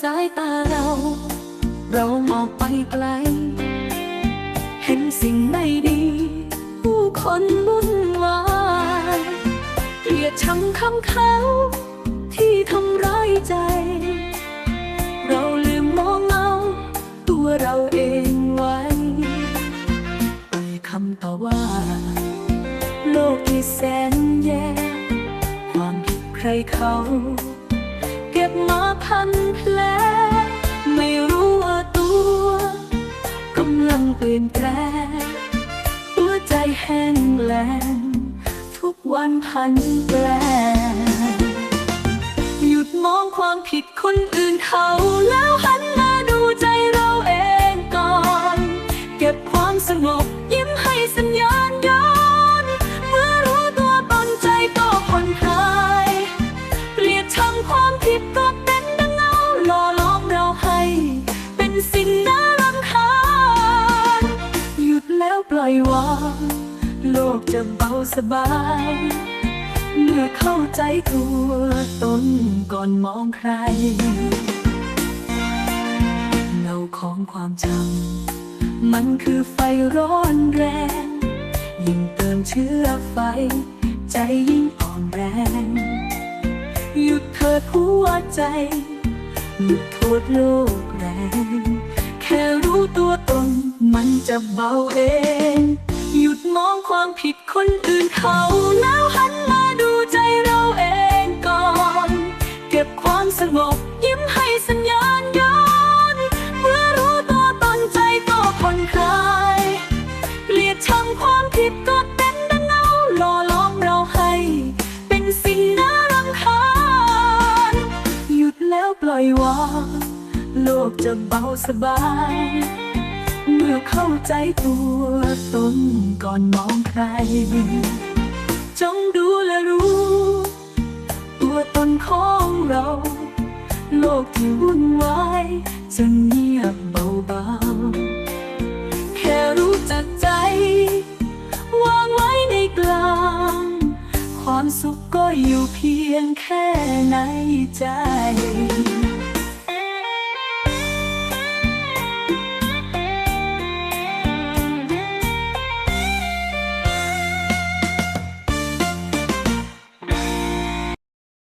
สายตาเรา เรามองไปไกล เห็นสิ่งไม่ดี ผู้คนวุ่นวายเกลียดชังคำเขา ที่ทำร้ายใจ เราลืมมองเอา ตัวเราเองไว้เอ่ยคำต่อว่า โลกที่แสนแย่ ความผิดใครเขา พันแผลไม่รู้ว่าตัวกำลังเปลี่ยนแปลงหัวใจแห้งแล้งทุกวันพันแปลหยุดมองความผิดคนอื่นเขาแล้วหัน วปล่อยวาง โลกจะเบาสบาย เมื่อเข้าใจตัวตนก่อนมองใคร เงาของความจำมันคือไฟร้อนแรง ยิ่งเติมเชื้อไฟ ใจยิ่งอ่อนแรง หยุดเถิดหัวใจหยุดโทษโลกแรง แค่รู้ตัวตน มันจะเบาเอง หยุดมองความผิดคนอื่นเขาแล้วหันมาดูใจเราเองก่อน เก็บความสงบยิ้มให้สัญญาณย้อนเมื่อรู้ตัวตอนใจก็ผ่อนคลายเกลียดชังความผิดก็เป็นดังเงาหล่อล้อมเราให้ เป็นสิ่งน่ารำคาญหยุดแล้วปล่อยวางโลกจะเบาสบาย มื่อเข้าใจตัวตนก่อนมองใคร จงดูและรู้ ตัวตนของเรา โลกที่วุ่นวายจะเงียบเบาๆ แค่รู้จักใจ วางไว้ในกลาง ความสุขก็อยู่เพียงแค่ในใจ